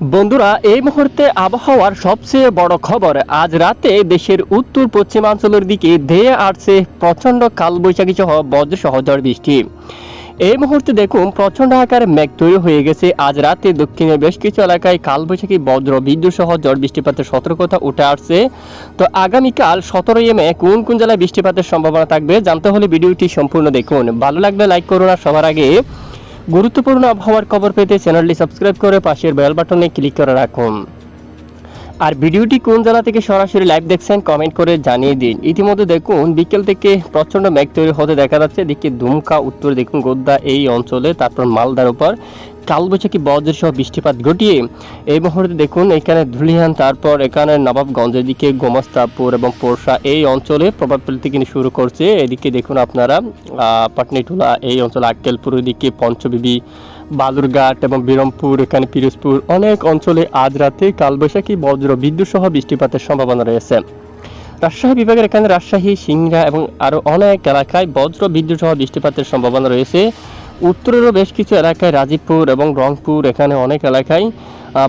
বন্ধুরা, এই মুহূর্তে আবহাওয়ার সবচেয়ে বড় খবর, আজ রাতে দেশের উত্তর পশ্চিমাঞ্চলের দিকে ধেয়ে আসছে প্রচণ্ড কালবৈশাখী সহ বজ্রসহ ঝড় বৃষ্টি। এই মুহূর্তে দেখুন, প্রচণ্ড আকারে মেঘ তৈরি হয়ে গেছে। আজ রাতে দক্ষিণে বেশ কিছু এলাকায় কালবৈশাখী বজ্র বিদ্যুৎ সহ ঝড় বৃষ্টিপাতের সতর্কতা উঠে আসছে। তো আগামীকাল সতেরোই মে কোন কোন জেলায় বৃষ্টিপাতের সম্ভাবনা থাকবে জানতে হলে ভিডিওটি সম্পূর্ণ দেখুন। ভালো লাগলে লাইক করুন আর সবার আগে গুরুত্বপূর্ণ আবহাওয়ার খবর পেতে চ্যানেলটি সাবস্ক্রাইব করে পাশের বেল বাটনে ক্লিক করে রাখুন। আর ভিডিওটি কোন জেলা থেকে সরাসরি লাইভ দেখছেন কমেন্ট করে জানিয়ে দিন। ইতিমধ্যে দেখুন, বিকেল থেকে প্রচণ্ড মেঘ তৈরি হতে দেখা যাচ্ছে। এদিকে দুমকা, উত্তর দেখুন গোদ্দা এই অঞ্চলে, তারপর মালদার উপর কালবৈশাখী বজ্র সহ বৃষ্টিপাত ঘটিয়ে এই মুহূর্তে দেখুন, এখানে ধুলিহান, তারপর এখানে নবাবগঞ্জের দিকে গোমাস্তাপুর এবং পোরশা এই অঞ্চলে প্রভাব ফেলতে কিন্তু শুরু করছে। এদিকে দেখুন আপনারা পাটনিটুলা এই অঞ্চলে আক্কেলপুরের দিকে পঞ্চবিবি, বালুরঘাট এবং বিরমপুর, এখানে পিরোজপুর অনেক অঞ্চলে আজ রাতে কালবৈশাখী বজ্র বিদ্যুৎ সহ বৃষ্টিপাতের সম্ভাবনা রয়েছে। রাজশাহী বিভাগের এখানে রাজশাহী, সিংড়া এবং আরও অনেক এলাকায় বজ্র বিদ্যুৎ সহ বৃষ্টিপাতের সম্ভাবনা রয়েছে। উত্তরেরও বেশ কিছু এলাকায় রাজীবপুর এবং রংপুর, এখানে অনেক এলাকায়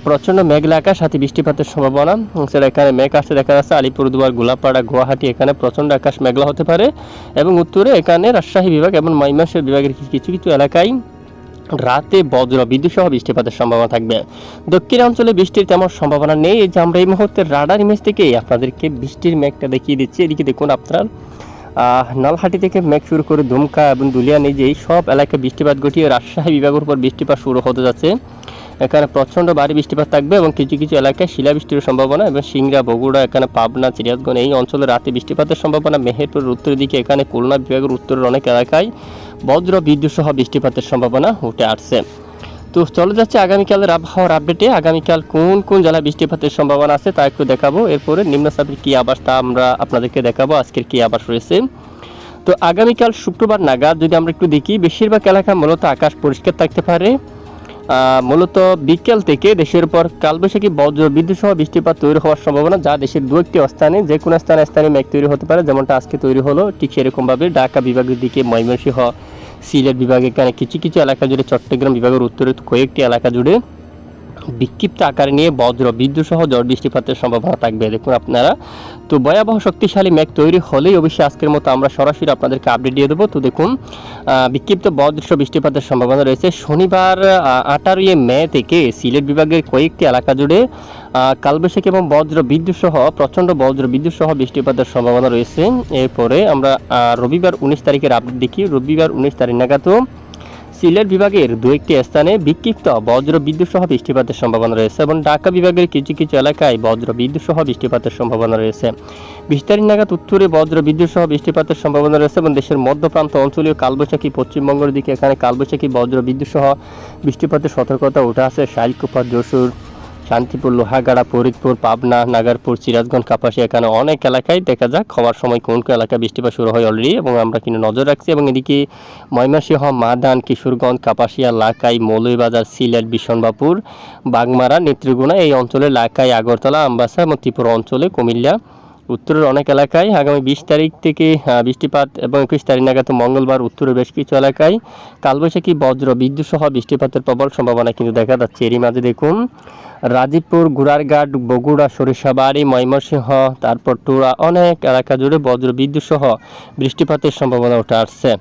প্রচণ্ড মেঘলা আকাশ সাথে বৃষ্টিপাতের সম্ভাবনা। সেটা এখানে মেঘ আসতে দেখা যাচ্ছে আলিপুরদুয়ার গোলাপাড়া গুয়াহাটি, এখানে প্রচণ্ড আকাশ মেঘলা হতে পারে। এবং উত্তরে এখানে রাজশাহী বিভাগ এবং ময়মনসিংহ বিভাগের কিছু কিছু এলাকায় রাতে বজ্র বিদ্যুৎ সহ বৃষ্টিপাতের সম্ভাবনা থাকবে। দক্ষিণ অঞ্চলে বৃষ্টির তেমন সম্ভাবনা নেই। যে আমরা এই মুহূর্তে রাডার ইমেজ থেকে আপনাদেরকে বৃষ্টির মেঘটা দেখিয়ে দিচ্ছি। এদিকে দেখুন আপনারা নলহাটি থেকে মেঘ শুরু করে দুমকা এবং দুলিয়া নিজে এই সব এলাকায় বৃষ্টিপাত ঘটিয়ে রাজশাহী বিভাগের উপর বৃষ্টিপাত শুরু হতে যাচ্ছে। এখানে প্রচণ্ড ভারী বৃষ্টিপাত থাকবে এবং কিছু কিছু এলাকায় শিলাবৃষ্টির সম্ভাবনা এবং সিংড়া, বগুড়া, এখানে পাবনা চিড়িয়াগঞ্জ এই অঞ্চলে রাতে বৃষ্টিপাতের সম্ভাবনা। মেহেরপুরের উত্তর দিকে এখানে খুলনা বিভাগের উত্তরের অনেক এলাকায় বজ্র, বিদ্যুৎ সহ বৃষ্টিপাতের সম্ভাবনা উঠে আসছে। তো চলে যাচ্ছে আগামীকালের আবহাওয়ার আপডেটে আগামীকাল কোন কোন জেলায় বৃষ্টিপাতের সম্ভাবনা আছে তা একটু দেখাবো। এরপরে নিম্নচাপের কী আবাস তা আমরা আপনাদেরকে দেখাবো। আজকের কী আবাস রয়েছে। তো আগামীকাল শুক্রবার নাগাদ যদি আমরা একটু দেখি, বেশিরভাগ এলাকা মূলত আকাশ পরিষ্কার থাকতে পারে। মূলত বিকেল থেকে দেশের উপর কালবৈশাখী বজ্র বিদ্যুৎ সহ বৃষ্টিপাত তৈরি হওয়ার সম্ভাবনা, যা দেশের দু একটি স্থানে, যে কোনো স্থানে স্থানে মেঘ তৈরি হতে পারে, যেমনটা আজকে তৈরি হলো। ঠিক সেরকমভাবে ঢাকা বিভাগের দিকে ময়মনসিংহ সিলেট বিভাগে এখানে কিছু কিছু এলাকা জুড়ে চট্টগ্রাম বিভাগের উত্তরে কয়েকটি এলাকা জুড়ে বিক্ষিপ্ত আকার নিয়ে বজ্র, বিদ্যুৎ সহ ঝড় বৃষ্টিপাতের সম্ভাবনা থাকবে। দেখুন আপনারা, তো ভয়াবহ শক্তিশালী মেঘ তৈরি হলেই অবশ্যই আজকের মতো আমরা সরাসরি আপনাদেরকে আপডেট দিয়ে দেবো। তো দেখুন বিক্ষিপ্ত বজ্র বৃষ্টিপাতের সম্ভাবনা রয়েছে। শনিবার আঠারোই মে থেকে সিলেট বিভাগের কয়েকটি এলাকা জুড়ে কালবৈশাখী এবং বজ্র, বিদ্যুৎ সহ, প্রচণ্ড বজ্র, বিদ্যুৎ সহ বৃষ্টিপাতের সম্ভাবনা রয়েছে। এরপরে আমরা রবিবার উনিশ তারিখের আপডেট দেখি। রবিবার উনিশ তারিখ নাগাদও সিলেট বিভাগের দু একটি স্থানে বিক্ষিপ্ত বজ্র বিদ্যুৎ সহ বৃষ্টিপাতের সম্ভাবনা রয়েছে এবং ঢাকা বিভাগের কিছু কিছু এলাকায় বজ্র বিদ্যুৎ সহ বৃষ্টিপাতের সম্ভাবনা রয়েছে। বিশ তারিখ নাগাদ উত্তরে বজ্র বিদ্যুৎ সহ বৃষ্টিপাতের সম্ভাবনা রয়েছে এবং দেশের মধ্যপ্রান্ত অঞ্চলীয় কালবৈশাখী, পশ্চিমবঙ্গের দিকে এখানে কালবৈশাখী বজ্র বিদ্যুৎ সহ বৃষ্টিপাতের সতর্কতা উঠে আছে শাইলকুপা, যশোর শান্তিপুর, লোহাগাড়া, ফরিদপুর, পাবনা, নাগারপুর, সিরাজগঞ্জ কাপাসী এখানে অনেক এলাকায় দেখা যাক হওয়ার সময় কোন কোন এলাকায় বৃষ্টিপাত শুরু হয় অলরেডি এবং আমরা কিন্তু নজর রাখছি এবং এদিকে ময়মনসিংহ, মাদান, কিশোরগঞ্জ, কাপাসিয়া, লাকাই, মৌলভীবাজার, সিলেট বিশনবাপুর বাগমারা, নেত্রীগুনা, এই অঞ্চলে লাকাই, আগরতলা, আমবাসা এবং ত্রিপুরা অঞ্চলে কুমিল্লা উত্তরের অনেক এলাকায় আগামী বিশ তারিখ থেকে বৃষ্টিপাত এবং একুশ তারিখ নাগাদ মঙ্গলবার উত্তরের বেশ কিছু এলাকায় কালবৈশাখী বজ্র বিদ্যুৎ সহ বৃষ্টিপাতের প্রবল সম্ভাবনা কিন্তু দেখা যাচ্ছে। এরই মাঝে দেখুন, রাজীবপুর গুড়ারঘাট বগুড়া সরিষাবাড়ি ময়মনসিংহ, তারপর টুরা অনেক এলাকা জুড়ে বজ্র বিদ্যুৎ সহ বৃষ্টিপাতের সম্ভাবনা উঠে আসছে।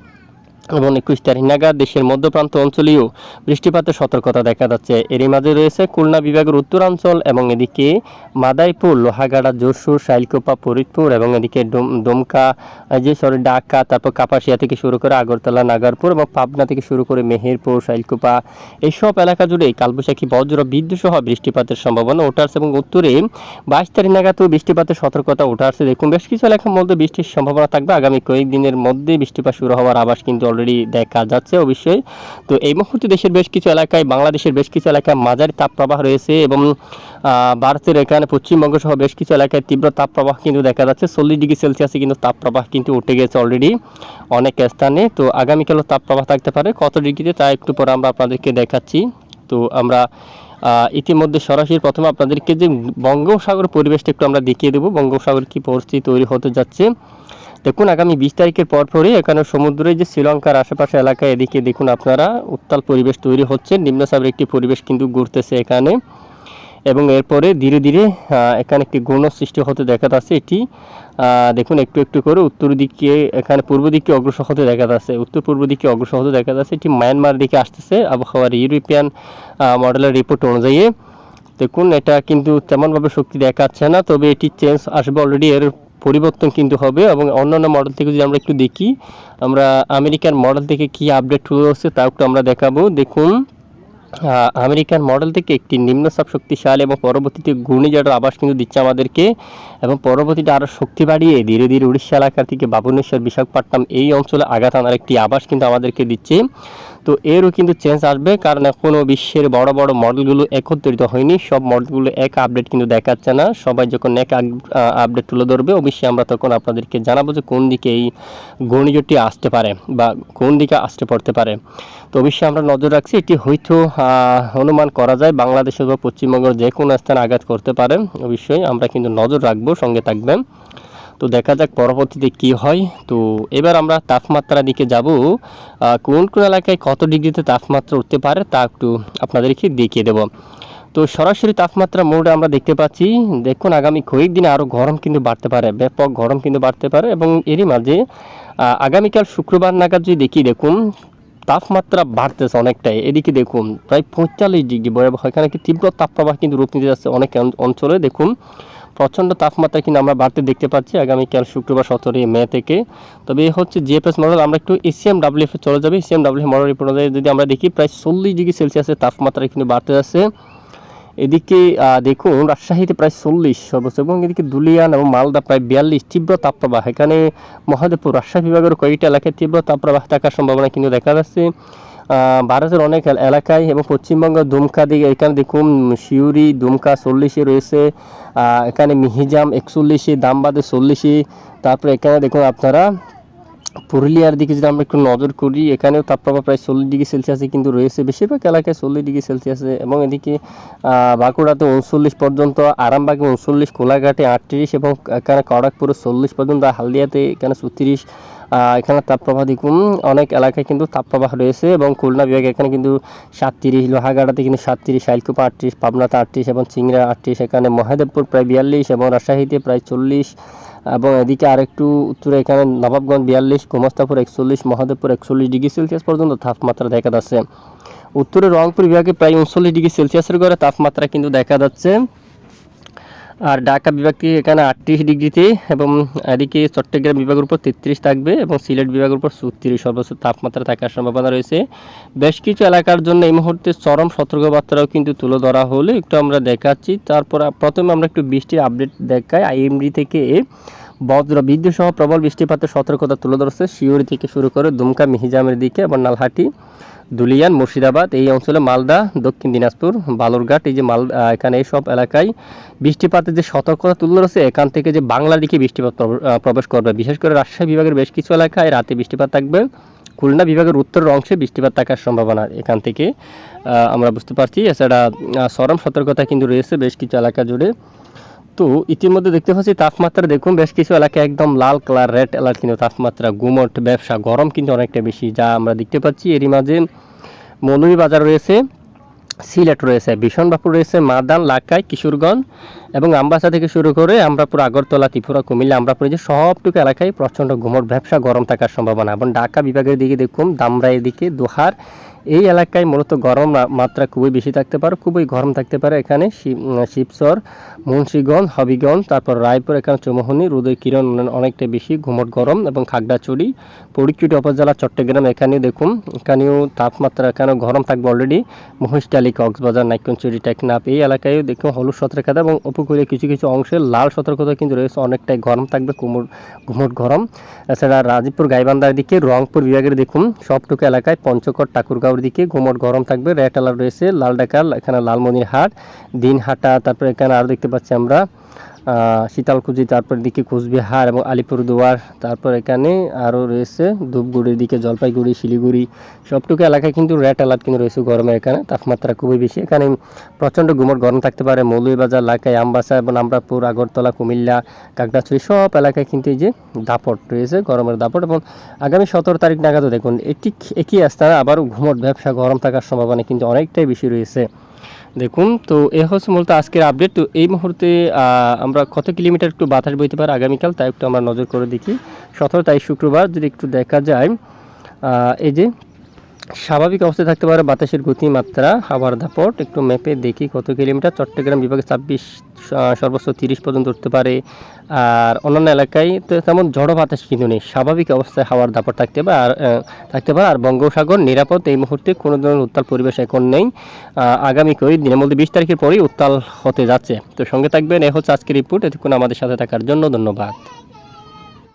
এবং একুশ তারিখ নাগাদ দেশের মধ্যপ্রান্ত অঞ্চলেও বৃষ্টিপাতের সতর্কতা দেখা যাচ্ছে। এরই মাঝে রয়েছে খুলনা বিভাগের উত্তরাঞ্চল এবং এদিকে মাদাইপুর, লোহাগাড়া, যশোর, শাইলকোপা, ফরিদপুর এবং এদিকে ডোম- ডোমকা যে সরি ঢাকা, তারপর কাপাসিয়া থেকে শুরু করে আগরতলা, নাগারপুর এবং পাবনা থেকে শুরু করে মেহেরপুর, শাইলকোপা এইসব এলাকা জুড়ে কালবৈশাখী বজ্র, বিদ্যুৎ সহ বৃষ্টিপাতের সম্ভাবনা ওঠার্স এবং উত্তরে বাইশ তারিখ নাগাদও বৃষ্টিপাতের সতর্কতা ওঠার্সে দেখুন, বেশ কিছু এলাকার মধ্যে বৃষ্টির সম্ভাবনা থাকবে। আগামী কয়েকদিনের মধ্যে বৃষ্টিপাত শুরু হওয়ার আবাস কিন্তু অলরেডি দেখা যাচ্ছে অবশ্যই। তো এই মুহূর্তে দেশের বেশ কিছু এলাকায়, বাংলাদেশের বেশ কিছু এলাকায় মাঝারি তাপপ্রবাহ রয়েছে এবং ভারতের এখানে পশ্চিমবঙ্গ সহ বেশ কিছু এলাকায় তীব্র তাপপ্রবাহ কিন্তু দেখা যাচ্ছে। চল্লিশ ডিগ্রি সেলসিয়াসে কিন্তু তাপপ্রবাহ কিন্তু উঠে গেছে অলরেডি অনেক স্থানে। তো আগামীকালও তাপপ্রবাহ থাকতে পারে। কত ডিগ্রিতে তা একটু পরে আমরা আপনাদেরকে দেখাচ্ছি। তো আমরা ইতিমধ্যে সরাসরি প্রথমে আপনাদেরকে যে বঙ্গোপসাগর পরিবেশটা একটু আমরা দেখিয়ে দেবো। বঙ্গোপসাগর কী পরিস্থিতি তৈরি হতে যাচ্ছে। দেখুন, আগামী বিশ তারিখের পরপরই এখানে সমুদ্রে যে শ্রীলঙ্কার আশেপাশে এলাকায় এদিকে দেখুন আপনারা উত্তাল পরিবেশ তৈরি হচ্ছে। নিম্নচাপের একটি পরিবেশ কিন্তু ঘুরতেছে এখানে। এবং এরপরে ধীরে ধীরে এখানে একটি গৌণ সৃষ্টি হতে দেখা যাচ্ছে। এটি দেখুন, একটু একটু করে উত্তর দিকে, এখানে পূর্ব দিকে অগ্রসর হতে দেখা যাচ্ছে। উত্তর পূর্ব দিকে অগ্রসর হতে দেখা যাচ্ছে। এটি মায়ানমার দিকে আসতেছে। আবহাওয়ার ইউরোপিয়ান মডেলের রিপোর্ট অনুযায়ী। দেখুন, এটা কিন্তু তেমনভাবে শক্তি দেখাচ্ছে না, তবে এটি চেঞ্জ আসবে অলরেডি এর পরিবর্তন কিন্তু হবে এবং অন্যান্য মডেল থেকে যদি আমরা একটু দেখি, আমরা আমেরিকান মডেল থেকে কি আপডেট হয়ে হচ্ছে তাও একটু আমরা দেখাবো। দেখুন আমেরিকান মডেল থেকে একটি নিম্ন নিম্নচাপ শক্তিশালী এবং পরবর্তীতে ঘূর্ণিঝড়ের আবাস কিন্তু দিচ্ছে আমাদেরকে এবং পরবর্তীতে আরও শক্তি বাড়িয়ে ধীরে ধীরে উড়িষ্যা এলাকা থেকে বাবুনেশ্বর বিশাখাপট্টনম এই অঞ্চলে আঘাত আনার একটি আবাস কিন্তু আমাদেরকে দিচ্ছে। তো এরও কিন্তু চেঞ্জ আসবে কারণ এখনও বিশ্বের বড় বড় মডেলগুলো একত্রিত হয়নি। সব মডেলগুলো এক আপডেট কিন্তু দেখাচ্ছে না। সবাই যখন এক আপডেট তুলে ধরবে, অবশ্যই আমরা তখন আপনাদেরকে জানাব যে কোন দিকে এই ঘূর্ণিঝড়টি আসতে পারে বা কোন দিকে আসতে পড়তে পারে। তো অবশ্যই আমরা নজর রাখছি, এটি হয়তো অনুমান করা যায় বাংলাদেশের বা পশ্চিমবঙ্গের যে কোনো স্থানে আঘাত করতে পারে। অবশ্যই আমরা কিন্তু নজর রাখব, সঙ্গে থাকবেন। তো দেখা যাক পরবর্তীতে কি হয়। তো এবার আমরা তাপমাত্রার দিকে যাব। কোন কোন এলাকায় কত ডিগ্রিতে তাপমাত্রা উঠতে পারে তা একটু আপনাদেরকে দেখিয়ে দেব। তো সরাসরি তাপমাত্রা মোডে আমরা দেখতে পাচ্ছি। দেখুন, আগামী কয়েকদিনে আরও গরম কিন্তু বাড়তে পারে, ব্যাপক গরম কিন্তু বাড়তে পারে এবং এরই মাঝে আগামীকাল শুক্রবার নাগাদ যদি দেখি, দেখুন তাপমাত্রা বাড়তেছে অনেকটাই। এদিকে দেখুন, প্রায় পঁয়তাল্লিশ ডিগ্রি ভয়াবহ এখানে কি তীব্র তাপপ্রবাহ কিন্তু রূপ নিতে যাচ্ছে অনেক অঞ্চলে। দেখুন, প্রচণ্ড তাপমাত্রা কিন্তু আমরা বাড়তে দেখতে পাচ্ছি আগামীকাল শুক্রবার সতেরোই মে থেকে। তবে এ হচ্ছে জিএফএস মডেল আমরা একটু এসিএম ডাব্লিউএফ চলে যাবে। এসিএম ডাব্লিউএফ মডেল রিপোর্ট অনুযায়ী যদি আমরা দেখি, প্রায় চল্লিশ ডিগ্রি সেলসিয়াসের তাপমাত্রা কিন্তু বাড়তে যাচ্ছে। এদিকে দেখুন, রাজশাহীতে প্রায় চল্লিশ সর্বোচ্চ এবং এদিকে দুলিয়ান এবং মালদা প্রায় বিয়াল্লিশ তীব্র তাপপ্রবাহ। এখানে মহাদেবপুর, রাজশাহী বিভাগের কয়েকটা এলাকায় তীব্র তাপপ্রবাহ থাকার সম্ভাবনা কিন্তু দেখা যাচ্ছে। ভারতের অনেক এলাকায় এবং পশ্চিমবঙ্গ দুমকা দিকে, এখানে দেখুন শিউরি দুমকা চল্লিশে রয়েছে এখানে মিহিজাম একচল্লিশে, দামবাদে চল্লিশে, তারপরে এখানে দেখুন আপনারা পুরুলিয়ার দিকে যদি আমরা একটু নজর করি, এখানেও তাপপ্রবাহ প্রায় চল্লিশ ডিগ্রি সেলসিয়াসে কিন্তু রয়েছে। বেশিরভাগ এলাকায় চল্লিশ ডিগ্রি সেলসিয়াসে এবং এদিকে বাঁকুড়াতে উনচল্লিশ পর্যন্ত, আরামবাগে উনচল্লিশ, কোলাঘাটে আটত্রিশ এবং এখানে খড়গপুরে চল্লিশ পর্যন্ত, হালদিয়াতে এখানে ছত্রিশ। এখানে তাপপ্রবাহ দেখুন, অনেক এলাকায় কিন্তু তাপপ্রবাহ রয়েছে এবং খুলনা বিভাগে এখানে কিন্তু সাতত্রিশ, লোহাগাড়াতে কিন্তু সাতত্রিশ, শাইলকুপা আটত্রিশ, পাবনাতে আটত্রিশ এবং চিংড়া আটত্রিশ, এখানে মহাদেবপুর প্রায় বিয়াল্লিশ এবং রাজশাহীতে প্রায় চল্লিশ। এবং এদিকে আরেকটু উত্তরে এখানে নবাবগঞ্জ বিয়াল্লিশ, গোমস্তাপুর একচল্লিশ, মহাদেবপুর একচল্লিশ ডিগ্রি সেলসিয়াস পর্যন্ত তাপমাত্রা দেখা যাচ্ছে। উত্তরে রংপুর বিভাগে প্রায় উনচল্লিশ ডিগ্রি সেলসিয়াসের ঘরে তাপমাত্রা কিন্তু দেখা যাচ্ছে। আর ঢাকা বিভাগটি এখানে আটত্রিশ ডিগ্রিতে এবং এদিকে চট্টগ্রাম বিভাগের উপর তেত্রিশ থাকবে এবং সিলেট বিভাগের উপর চৌত্রিশ সর্বোচ্চ তাপমাত্রা থাকার সম্ভাবনা রয়েছে। বেশ কিছু এলাকার জন্য এই মুহূর্তে চরম সতর্কবার্তাও কিন্তু তুলে ধরা হলে। একটু আমরা দেখাচ্ছি। তারপর প্রথমে আমরা একটু বৃষ্টির আপডেট দেখাই। আইএমডি থেকে বজ্র বিদ্যুৎ সহ প্রবল বৃষ্টিপাতের সতর্কতা তুলে ধরছে। শিউরি থেকে শুরু করে দুমকা মিহিজামের দিকে এবং নালহাটি। দুলিয়ান, মুর্শিদাবাদ, এই অঞ্চলে মালদা, দক্ষিণ দিনাজপুর, বালুরঘাট, এই যে মাল এখানে এইসব এলাকায় বৃষ্টিপাতের যে সতর্কতা তুলে ধরেছে, এখান থেকে যে বাংলার দিকে বৃষ্টিপাত প্রবেশ করবে। বিশেষ করে রাজশাহী বিভাগের বেশ কিছু এলাকায় রাতে বৃষ্টিপাত থাকবে। খুলনা বিভাগের উত্তরের অংশে বৃষ্টিপাত থাকার সম্ভাবনা এখান থেকে আমরা বুঝতে পারছি। এছাড়া চরম সতর্কতা কিন্তু রয়েছে বেশ কিছু এলাকা জুড়ে। তো ইতিমধ্যে দেখতে পাচ্ছি তাপমাত্রা দেখুন, বেশ কিছু এলাকায় একদম লাল কালার রেড অ্যালার্ট কিন্তু তাপমাত্রা, গুমট, ব্যবসা, গরম কিন্তু অনেকটা বেশি, যা আমরা দেখতে পাচ্ছি। এরই মাঝে মনুই বাজার রয়েছে, সিলেট রয়েছে ভীষণবাপুর রয়েছে, মাদান, লাকাই, কিশোরগঞ্জ এবং আমবাসা থেকে শুরু করে আমরাপুর, আগরতলা, ত্রিপুরা, কুমিল্লা, আমরাপুর যে সবটুকু এলাকায় প্রচণ্ড ঘুমট ব্যবসা গরম থাকার সম্ভাবনা এবং ঢাকা বিভাগের দিকে দেখুন দামরাইয়ের দিকে দোহার এই এলাকায় মূলত গরম মাত্রা খুবই বেশি থাকতে পারে, খুবই গরম থাকতে পারে এখানে। শিবচর মুন্সীগঞ্জ, হবিগঞ্জ, তারপর রায়পুর, এখানে চৌমোহনী রোদের কিরণ অনে- অনেকটা বেশি, ঘুমট গরম এবং খাগড়াছড়ি পরিচুটি উপজেলা, চট্টগ্রাম এখানে দেখুন, এখানেও তাপমাত্রা এখানেও গরম থাকবে অলরেডি মহিষটালি কক্সবাজার, নাইকনচুরি, টেকনাফ, এই এলাকায় দেখুন হলুদ সতর্কতা এবং উপকূলে কিছু কিছু অংশে লাল সতর্কতা কিন্তু রয়েছে, অনেকটাই গরম থাকবে, কুমুর ঘুমট গরম। এছাড়া রাজীবপুর, গাইবান্ধার দিকে, রংপুর বিভাগের দেখুন, সবটুকু এলাকায় পঞ্চকট ঠাকুরগাঁওর দিকে ঘুমট গরম থাকবে। রেড অ্যালার্ট রয়েছে, লাল ডাকার এখানে লালমনির হাট দিন হাটা তারপরে এখানে আরও দেখতে পাচ্ছি আমরা শীতলকুচি, তারপর দিকে কোচবিহার এবং আলিপুরদুয়ার, তারপর এখানে আরও রয়েছে ধূপগুড়ির দিকে জলপাইগুড়ি, শিলিগুড়ি, সবটুকু এলাকায় কিন্তু রেড অ্যালার্ট কিন্তু রয়েছে গরমে এখানে, তাপমাত্রা খুবই বেশি। এখানে প্রচণ্ড গুমট গরম থাকতে পারে, মৌলভীবাজার এলাকায় আমবাসা এবং আমরাপুর, আগরতলা, কুমিল্লা কাকড়াছড়ি সব এলাকায় কিন্তু এই যে দাপট রয়েছে, গরমের দাপট এবং আগামী সতেরো তারিখ নাগাদও দেখুন এটি একই স্থানে আবারও ঘুমট, ব্যবসা গরম থাকার সম্ভাবনা কিন্তু অনেকটাই বেশি রয়েছে। দেখুন, তো এ হচ্ছে মূলত আজকের আপডেট তো এই মুহূর্তে আমরা কত কিলোমিটার একটু বাতাস বইতে পারে আগামীকাল তাই একটু আমরা নজর করে দেখি। সতেরো তাই শুক্রবার, যদি একটু দেখা যায় এই যে স্বাভাবিক অবস্থায় থাকতে পারে বাতাসের গতিমাত্রা, হাওয়ার দাপট, একটু ম্যাপে দেখি কত কিলোমিটার। চট্টগ্রাম বিভাগে ছাব্বিশ সর্বোচ্চ তিরিশ পর্যন্ত উঠতে পারে। আর অন্যান্য এলাকায় তো তেমন ঝড়ো বাতাস কিন্তু নেই। স্বাভাবিক অবস্থায় হাওয়ার দাপট থাকতে পারে আর থাকতে পারে। আর বঙ্গোসাগর নিরাপদ, এই মুহূর্তে কোনো ধরনের উত্তাল পরিবেশ এখন নেই। আগামী আগামী কয়েকদিনের মধ্যে বিশ তারিখের পরেই উত্তাল হতে যাচ্ছে। তো সঙ্গে থাকবেন, এ হচ্ছে আজকের রিপোর্ট। এতক্ষণ আমাদের সাথে থাকার জন্য ধন্যবাদ।